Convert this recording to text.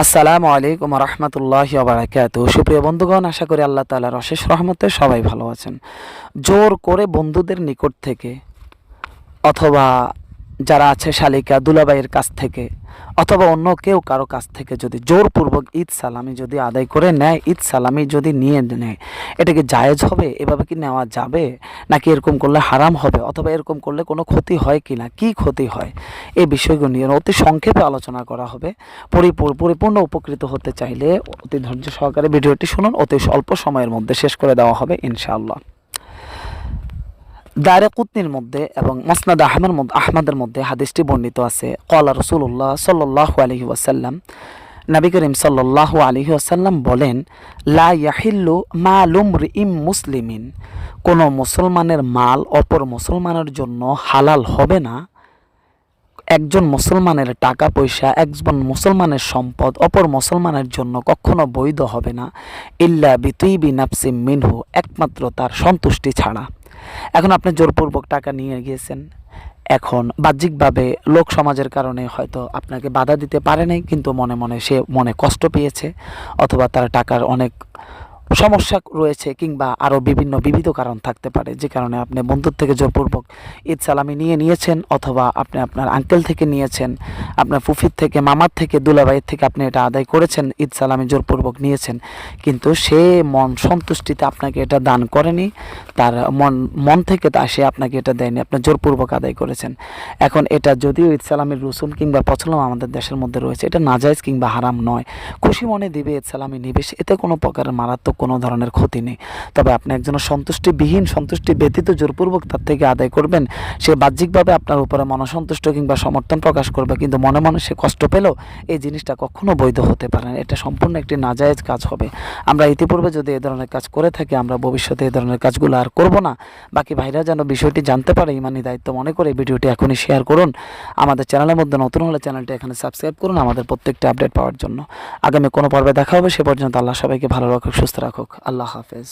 আসসালামু আলাইকুম রহমতুল্লাহ বারাকাত সুপ্রিয় বন্ধুগণ, আশা করি আল্লাহ তালার অশেষ রহমতে সবাই ভালো আছেন। জোর করে বন্ধুদের নিকট থেকে অথবা যারা আছে শালিকা দুলাবাইয়ের কাছ থেকে, অথবা অন্য কেউ কারও কাছ থেকে যদি জোরপূর্বক ঈদ সালামি যদি আদায় করে নেয়, ঈদ সালামি যদি নিয়ে নেয়, এটা কি জায়েজ হবে? এভাবে কি নেওয়া যাবে? নাকি এরকম করলে হারাম হবে? অথবা এরকম করলে কোনো ক্ষতি হয় কি না কী ক্ষতি হয়? এই বিষয়গুলো নিয়ে অতি সংক্ষেপে আলোচনা করা হবে। পরিপূর- পরিপূর্ণ উপকৃত হতে চাইলে অতি ধৈর্য সহকারে ভিডিওটি শুনুন। অতি অল্প সময়ের মধ্যে শেষ করে দেওয়া হবে, ইনশাআল্লাহ। দায়রে কুতনির মধ্যে এবং মসনাদ আহমের মধ্যে আহমদের মধ্যে হাদিসটি বর্ণিত আছে। কলা রসুল্লাহ সাল্লাহ আলহি ওয়াসাল্লাম, নবী করিম সাল্লাহ আলহি ওয়াসাল্লাম বলেন, লা ইয়াহিল্লু মালুম ইম মুসলিমিন। কোনো মুসলমানের মাল অপর মুসলমানের জন্য হালাল হবে না। একজন মুসলমানের টাকা, পয়সা, একজন মুসলমানের সম্পদ অপর মুসলমানের জন্য কখনো বৈধ হবে না। ইল্লা বিতুইবি নাফসি মিনহু, একমাত্র তার সন্তুষ্টি ছাড়া। এখন আপনি জোরপূর্বক টাকা নিয়ে গিয়েছেন। এখন বাহ্যিকভাবে লোক সমাজের কারণে হয়তো আপনাকে বাধা দিতে পারে নাই, কিন্তু মনে মনে সে মনে কষ্ট পেয়েছে অথবা তার টাকার অনেক সমস্যা রয়েছে কিংবা আরও বিভিন্ন বিবিধ কারণ থাকতে পারে। যে কারণে আপনি বন্ধুর থেকে জোরপূর্বক ঈদ সালামি নিয়ে নিয়েছেন অথবা আপনি আপনার আঙ্কেল থেকে নিয়েছেন, আপনার ফুফির থেকে, মামার থেকে, দুলাভাইয়ের থেকে আপনি এটা আদায় করেছেন, ঈদ সালামি জোরপূর্বক নিয়েছেন। কিন্তু সে মন সন্তুষ্টিতে আপনাকে এটা দান করেনি। তার মন মন থেকে তা সে আপনাকে এটা দেয়নি আপনি জোরপূর্বক আদায় করেছেন। এখন এটা যদিও ঈদ সালামের রসুল কিংবা পছলম আমাদের দেশের মধ্যে রয়েছে, এটা নাজায়জ কিংবা হারাম নয়। খুশি মনে দিবে ঈদ সালামি নিবে এতে কোনো প্রকারের মারাত্মক কোনো ধরনের ক্ষতি নেই। তবে আপনি একজন সন্তুষ্টিবিহীন, সন্তুষ্টি ব্যতীত জোরপূর্বক তার থেকে আদায় করবেন, সে বাহ্যিকভাবে আপনার উপরে মনসন্তুষ্ট কিংবা সমর্থন প্রকাশ করবে, কিন্তু মনে মনে সে কষ্ট পেলেও এই জিনিসটা কখনো বৈধ হতে পারে না। এটা সম্পূর্ণ একটি নাজায়েজ কাজ হবে। আমরা ইতিপূর্বে যদি এ ধরনের কাজ করে থাকি, আমরা ভবিষ্যতে এই ধরনের কাজগুলো আর করব না। বাকি ভাইরা যেন বিষয়টি জানতে পারে ইমানি দায়িত্ব মনে করে ভিডিওটি এখনই শেয়ার করুন। আমাদের চ্যানেলের মধ্যে নতুন হলে চ্যানেলটি এখানে সাবস্ক্রাইব করুন আমাদের প্রত্যেকটি আপডেট পাওয়ার জন্য। আগামী কোনো পর্বে দেখা হবে, সে পর্যন্ত আল্লাহ সবাইকে ভালো রাখুক, সুস্থ রাখুক। আল্লাহ হাফেজ।